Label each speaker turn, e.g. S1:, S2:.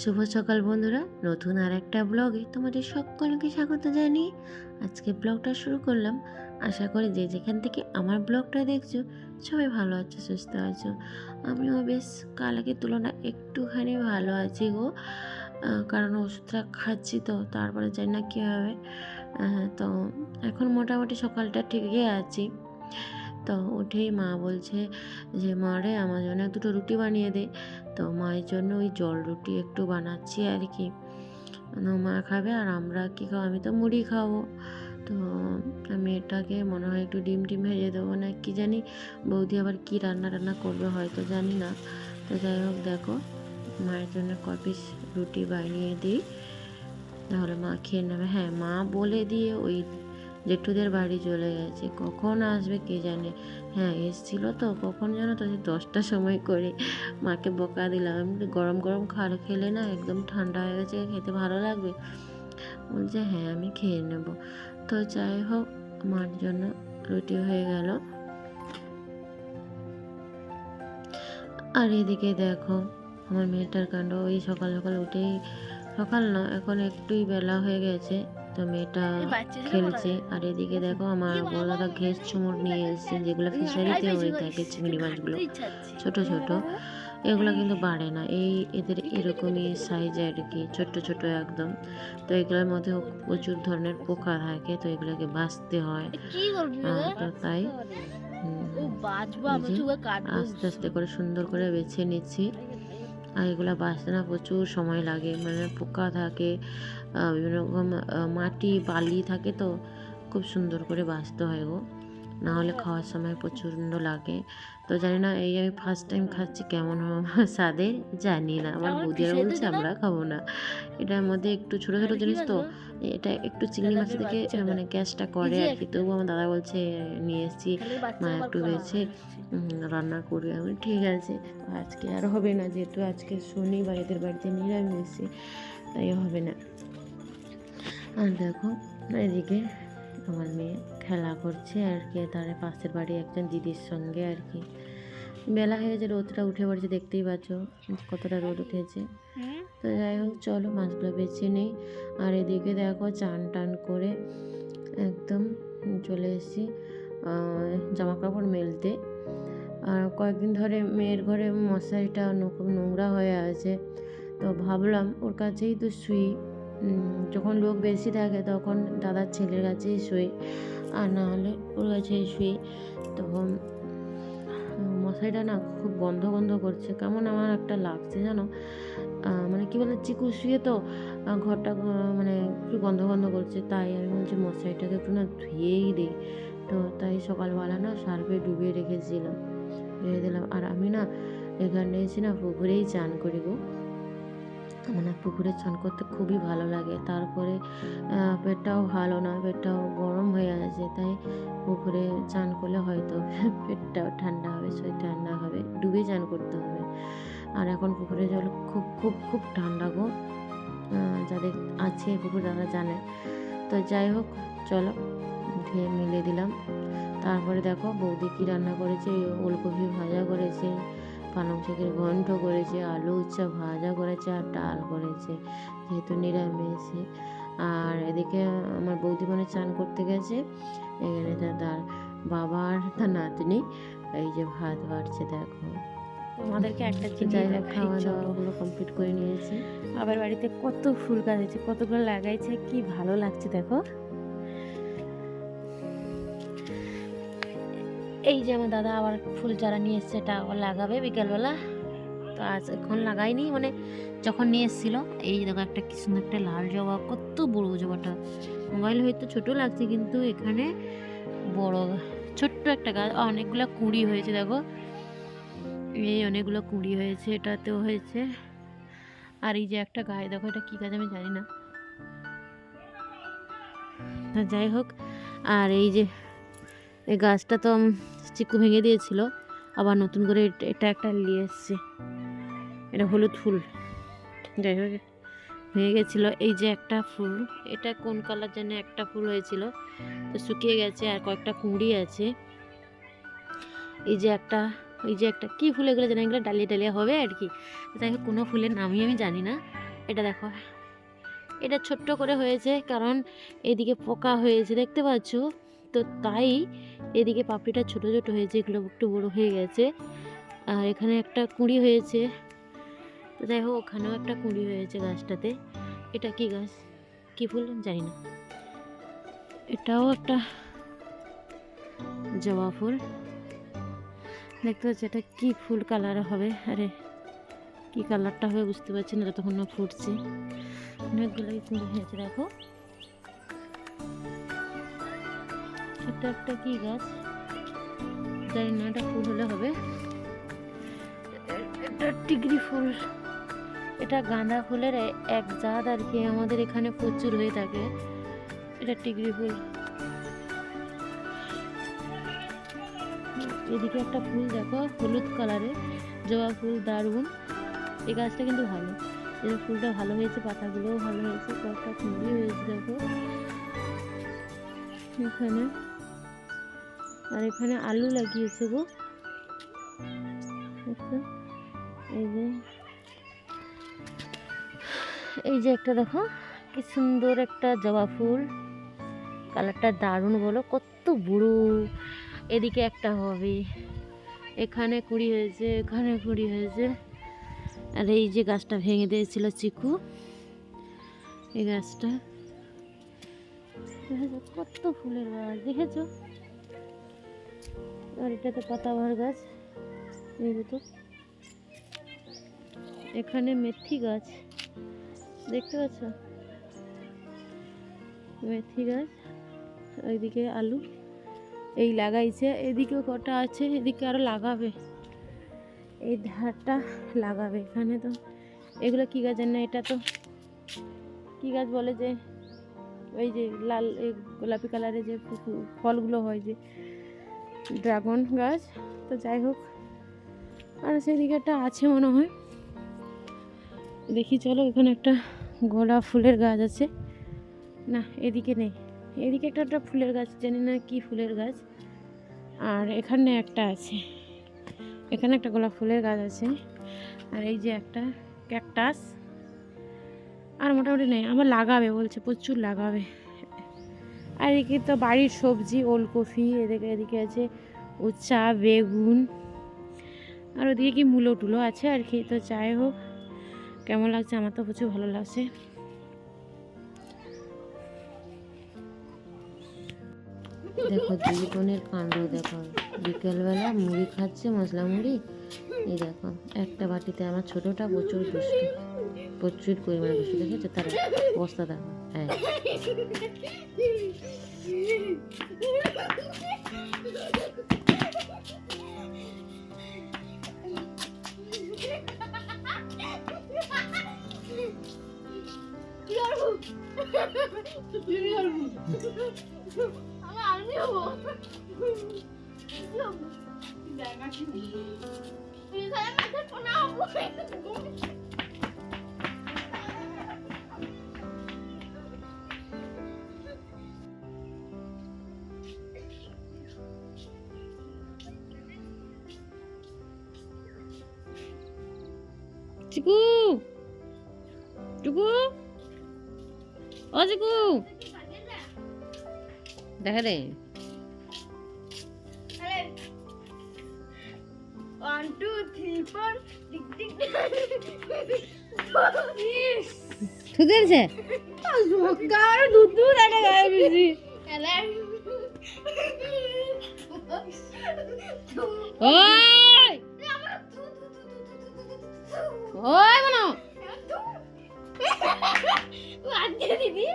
S1: শুভ সকাল বন্ধুরা। নতুন আর একটা ব্লগে তোমাদের সকলকে স্বাগত জানিয়ে আজকে ব্লগটা শুরু করলাম। আশা করি যে যেখান থেকে আমার ব্লগটা দেখছ, সবাই ভালো আছো, সুস্থ আছো। আমিও বেশ কালকের তুলনায় একটুখানি ভালো আছি গো। কারণ ওষুধটা খাচ্ছি তো, তারপরে জানি না কী হবে। তো এখন মোটামুটি সকালটা ঠিকই আছি। তো উঠেই মা বলছে যে, মা রে, আমার জন্য দুটো রুটি বানিয়ে দে। তো মায়ের জন্য ওই জল রুটি একটু বানাচ্ছি আর কি। মা খাবে আর আমরা কী খাব? আমি তো মুড়ি খাব। তো মেয়েটাকে মনে হয় একটু ডিম টিম ভেজে দেবো না কি জানি? বৌদি আবার কি রান্না টান্না করবে হয়তো জানি না। তো যাই হোক, দেখো, মায়ের জন্য কপিস রুটি বানিয়ে দিই। তাহলে মা খেয়ে নেবে। হ্যাঁ মা বলে দিয়ে ওই জেঠুদের বাড়ি চলে গেছে। কখন আসবে কে জানে? হ্যাঁ এসছিল তো, কখন জানো তো দশটার সময় করে মাকে বকা দিলাম। আমি গরম গরম খাবার খেলে না, একদম ঠান্ডা হয়ে গেছে, খেতে ভালো লাগবে? বলছে হ্যাঁ আমি খেয়ে নেব। তো যাই হোক, মার জন্য রুটি হয়ে গেল। আর এদিকে দেখো, আমার মেয়েটার কাণ্ড, ওই সকাল সকাল উঠেই, সকাল না, এখন একটুই বেলা হয়ে গেছে। তো মেয়েটা খেলছে। আর এদিকে দেখো আমার বড় দাদা ঘেস চুমুর নিয়ে এসেছে যেগুলো ফিশারিতে হয়ে থাকে চিংড়ি মাছগুলো। ছোট ছোট। এগুলো কিন্তু বাড়ে না। এই এদের এরকমই সাইজ আর কি ছোট্ট ছোট একদম। তো এগুলোর মধ্যে প্রচুর ধরনের পোকা থাকে তো এগুলোকে বাঁচতে হয়। তো তাই। আস্তে আস্তে করে সুন্দর করে বেছে নিচ্ছি। আর এগুলো বাঁচতে না প্রচুর সময় লাগে। মানে পোকা থাকে বিভিন্ন রকম মাটি, বালি থাকে তো, খুব সুন্দর করে বাঁচতে হয় গো। না হলে খাওয়ার সময় প্রচণ্ড লাগে। তো জানি না এই আমি ফার্স্ট টাইম খাচ্ছি কেমন হবে স্বাদে জানি না। আমার বৌদিরা বলছে আমরা খাব না। এটার মধ্যে একটু ছোটো ছোটো জিনিস তো এটা একটু চিংড়ি মাছ থেকে মানে গ্যাসটা করে আর কি তবু আমার দাদা বলছে নিয়ে এসেছি মা একটু বেছে রান্না করবে আমি ঠিক আছে আজকে আর হবে না যেহেতু আজকে শনিবার এদের বাড়িতে নিরামিষে তাই হবে না। আর দেখো এদিকে আমার মেয়ে খেলা করছে আর কি তার পাশের বাড়ি একজন দিদির সঙ্গে আর কি। বেলা হয়ে গেছে রোদটা উঠে পড়েছে দেখতেই পাচ্ছ কতটা রোদ উঠেছে? তো যাই হোক চলো মাছগুলো বেছে নেই। আর এদিকে দেখো চান টান করে একদম চলে এসেছি জামা কাপড় মেলতে। আর কয়েকদিন ধরে মেয়ের ঘরে মশারিটা খুব নোংরা হয়ে আছে। তো ভাবলাম ওর কাছেই তো শুই। যখন লোক বেশি থাকে তখন দাদার ছেলের কাছেই শুই। আর না হলে ওর কাছেই শুই। তখন মশারিটা না খুব গন্ধ গন্ধ করছে। কেমন আমার একটা লাগছে জানো? মানে কী বলে, চিকু শুয়ে তো ঘরটা মানে একটু গন্ধ গন্ধ করছে। তাই আমি বলছি মশারিটাকে একটু না ধুয়েই দিই। তো তাই সকালবেলা না সার্ফে ডুবিয়ে রেখেছিলাম। রেখে দিলাম। আর আমি না এখানে এসে না পুকুরেই চান করি গো। আমার না পুকুরে চান করতে খুবই ভালো লাগে। তারপরে পেটটাও ভালো না পেটটাও গরম হয়ে আছে, তাই পুকুরে চান করলে হয়তো পেটটাও ঠান্ডা হবে, শরীর ঠান্ডা হবে, ডুবে চান করতে হবে। আর এখন পুকুরের জল খুব খুব খুব ঠান্ডা গো। যাদের আছে, পুকুর তারা জানে। তো যাই হোক, চলো ধুয়ে মিলে দিলাম। তারপরে দেখো বৌদি কী রান্না করেছে, ওলকপি ভাজা করেছে। পালং শাকের ঘন্ট করেছে আলু উচ্চা ভাজা করেছে আর ডাল করেছে যেহেতু নিরামিষে। আর এদিকে আমার বৌদি মানে চান করতে গেছে এখানে তার তার বাবা আর তার নাতনি এই যে ভাত বাড়ছে দেখো।
S2: আমাদেরকে একটা
S1: তো
S2: জিনিস
S1: যাই হোক খাওয়া দাওয়াগুলো কমপ্লিট করে নিয়েছি।
S2: আবার বাড়িতে কত ফুল গাছ আছে কতগুলো লাগাইছে কি ভালো লাগছে দেখো। এই যে আমার দাদা আবার ফুল চারা নিয়ে এসছে, এটা লাগাবে বিকেলবেলা। তো আজ এখন লাগাইনি মানে যখন নিয়ে এসেছিল, এই দেখো একটা কি সুন্দর একটা লাল জবা, কত বড় জবাটা। মোবাইল হয়তো ছোট লাগছে, কিন্তু এখানে বড়, ছোট্ট একটা গাছ। অনেকগুলো কুঁড়ি হয়েছে, দেখো। এই অনেকগুলো কুঁড়ি হয়েছে, এটাতেও হয়েছে। আর এই যে একটা গায়ে, দেখো এটা কী গাছ আমি জানি না। যাই হোক, আর এই যে এই গাছটা তো চিকু ভেঙে দিয়েছিল। আবার নতুন করে এট- একটা নিয়ে এসছে। এটা হলুদ ফুল। যাই হোক, ভেঙে গেছিল। এই যে একটা ফুল, এটা কোন কালার যেন একটা ফুল হয়েছিল। তো শুকিয়ে গেছে আর কয়েকটা কুঁড়ি আছে। এই যে একটা, এই যে একটা, কী ফুল এগুলো জানি এগুলো ডালিয়া ডালিয়া হবে আর কি। যাই হোক, কোনো ফুলের নামই আমি জানি না।
S1: এটা দেখো। এটা ছোট্ট করে হয়েছে, কারণ এদিকে পোকা হয়েছে, দেখতে পাচ্ছ? তো তাই এদিকে পাপড়িটা ছোট ছোট হয়েছে, এগুলো একটু বড় হয়ে গেছে। আর এখানে একটা কুঁড়ি হয়েছে। তো যাই হোক, ওখানেও একটা কুঁড়ি হয়েছে গাছটাতে। এটা কি গাছ? কি ফুল? জানি না। এটাও একটা জবা ফুল। দেখতে পাচ্ছি, এটা কি ফুল কালার হবে? আরে, কি কালারটা হবে বুঝতে পারছি না, যতক্ষণ না ফুটছে। অনেকগুলোই কুঁড়ি হয়েছে, দেখো। এটা একটা কি গাছ? জানি না, এটা ফুল হলে হবে। এটা টিগরি ফুল। এটা গাঁদা ফুলের এক জাত আর কি, আমাদের এখানে প্রচুর হয়ে থাকে। এটা টিগরি ফুল। এদিকে একটা ফুল দেখো, হলুদ কালারের। জবা ফুল দারুণ। এই গাছটা কিন্তু ভালো। এই ফুলটা ভালো হয়েছে, পাতাগুলোও ভালো হয়েছে, কয়েকটা কুঁড়ি হয়েছে দেখো। এখানে আর এখানে আলু লাগিয়েছে গো। এই যে। এই যে একটা দেখো, কি সুন্দর একটা জবা ফুল। কালারটা দারুণ বলো, কত বড়। এদিকে একটা হবে, এখানে কুড়ি হয়েছে, এখানে কুড়ি হয়েছে। আর এই যে গাছটা ভেঙে দিয়েছিল চিকু, এই গাছটা। কত ফুলের গাছ, দেখেছ? আর এটা তো পাতাবাহার গাছ তো। এখানে মেথি গাছ, দেখতে পাচ্ছ? মেথি গাছ, ওইদিকে আলু, এই লাগাইছে। এদিকেও কটা আছে, এদিকে আরও লাগাবে। এই ধারটা লাগাবে এখানে তো। এগুলো কি গাছ না, এটা তো কি গাছ বলে যে, ওই যে লাল গোলাপি কালারের যে ফলগুলো হয় যে ড্রাগন গাছ, তো যাই হোক, আর সেদিকে একটা আছে মনে হয়। দেখি, চলো, এখানে একটা গোলাপ ফুলের গাছ আছে। না, এদিকে নেই। এদিকে একটা একটা ফুলের গাছ, জানি না কি ফুলের গাছ। আর এখানে একটা আছে। এখানে একটা গোলাপ ফুলের গাছ আছে। আর এই যে একটা ক্যাকটাস। আর মোটামুটি নেই আমার লাগাবে, বলছে, প্রচুর লাগাবে। আর এদিকে তো বাড়ির সবজি, ওলকপি, এদিকে এদিকে আছে উচ্চা বেগুন, আর ওদিকে কি মূলো টুলো আছে আর কি তো যাই হোক। কেমন লাগছে? আমার তো প্রচুর ভালো লাগছে।
S3: দেখো দুই বোনের কাণ্ড, দেখো। বিকেলবেলা মুড়ি খাচ্ছে, মশলা মুড়ি। এই দেখো, একটা বাটিতে আমার ছোটটা প্রচুর দুষ্টু, প্রচুর পরিমাণে দুষ্টু, দেখেছ? তার অবস্থা দেখো। হ্যাঁ
S1: চিকু টুকু ও চিকু
S3: দেখা রে
S4: One, two, three, four. Tick, tick, tick.
S3: থুদেছে
S4: সকার দুধ
S3: ওই মনো
S4: দিদি।